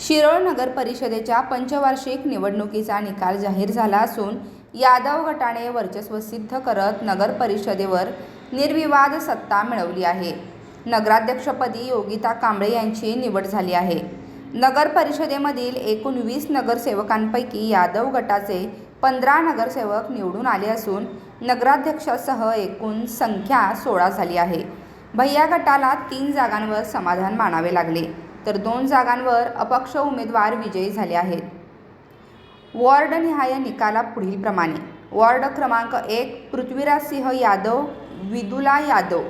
शिरोळ नगर परिषदेच्या पंचवार्षिक निवडणुकीचा निकाल जाहीर झाला असून यादव गटाने वर्चस्व सिद्ध करत नगर परिषदेवर निर्विवाद सत्ता मिळवली आहे. नगराध्यक्षपदी योगिता कांबळे यांची निवड झाली आहे. नगर परिषदेमधील एकूण वीस नगरसेवकांपैकी यादव गटाचे पंधरा नगरसेवक निवडून आले असून नगराध्यक्षासह एकूण संख्या सोळा झाली आहे. भैया गटाला तीन जागांवर समाधान मानावे लागले. तर दोन जागांवर अपक्ष उमेदवार विजयी झाले आहेत. वॉर्डनिहाय निकाला पुढीलप्रमाणे वॉर्ड क्रमांक एक पृथ्वीराज सिंह यादव विदुला यादव.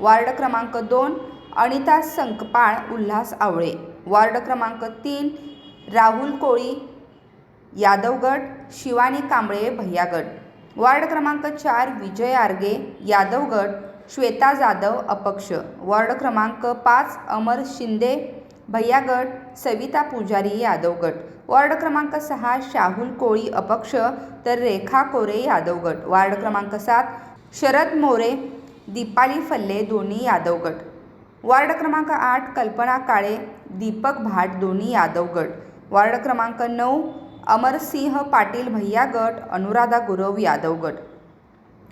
वार्ड क्रमांक दोन अनिता संकपाळ उल्हास आवळे. वार्ड क्रमांक तीन राहुल कोळी यादवगड शिवानी कांबळे भैयागड वार्ड क्रमांक चार विजय आर्गे यादवगड श्वेता जाधव अपक्ष. वार्ड क्रमांक पाच अमर शिंदे भैया गट सविता पुजारी यादव गट. वार्ड क्रमांक सहा शाहुल कोळी अपक्ष तर रेखा कोरे यादव गट. वार्ड क्रमांक सात शरद मोरे दीपाली फल्ले दोन्ही यादवगड वार्ड क्रमांक आठ कल्पना काळे दीपक भाट दोन्ही यादवगड वार्ड क्रमांक नऊ अमरसिंह पाटील भैया गट अनुराधा गुरव यादव गट.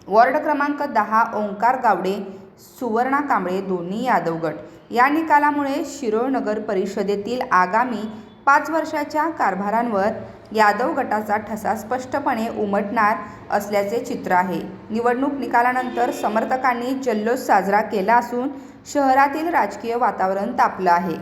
वॉर्ड क्रमांक दहा ओंकार गावडे सुवर्णा कांबळे दोन्ही यादवगड या निकालामुळे शिरोळ नगर परिषदेतील आगामी पाच वर्षाच्या कारभारांवर यादव गटाचा ठसा स्पष्टपणे उमटणार असल्याचे चित्र आहे. निवडणूक निकालानंतर समर्थकांनी जल्लोष साजरा केला असून शहरातील राजकीय वातावरण तापलं आहे.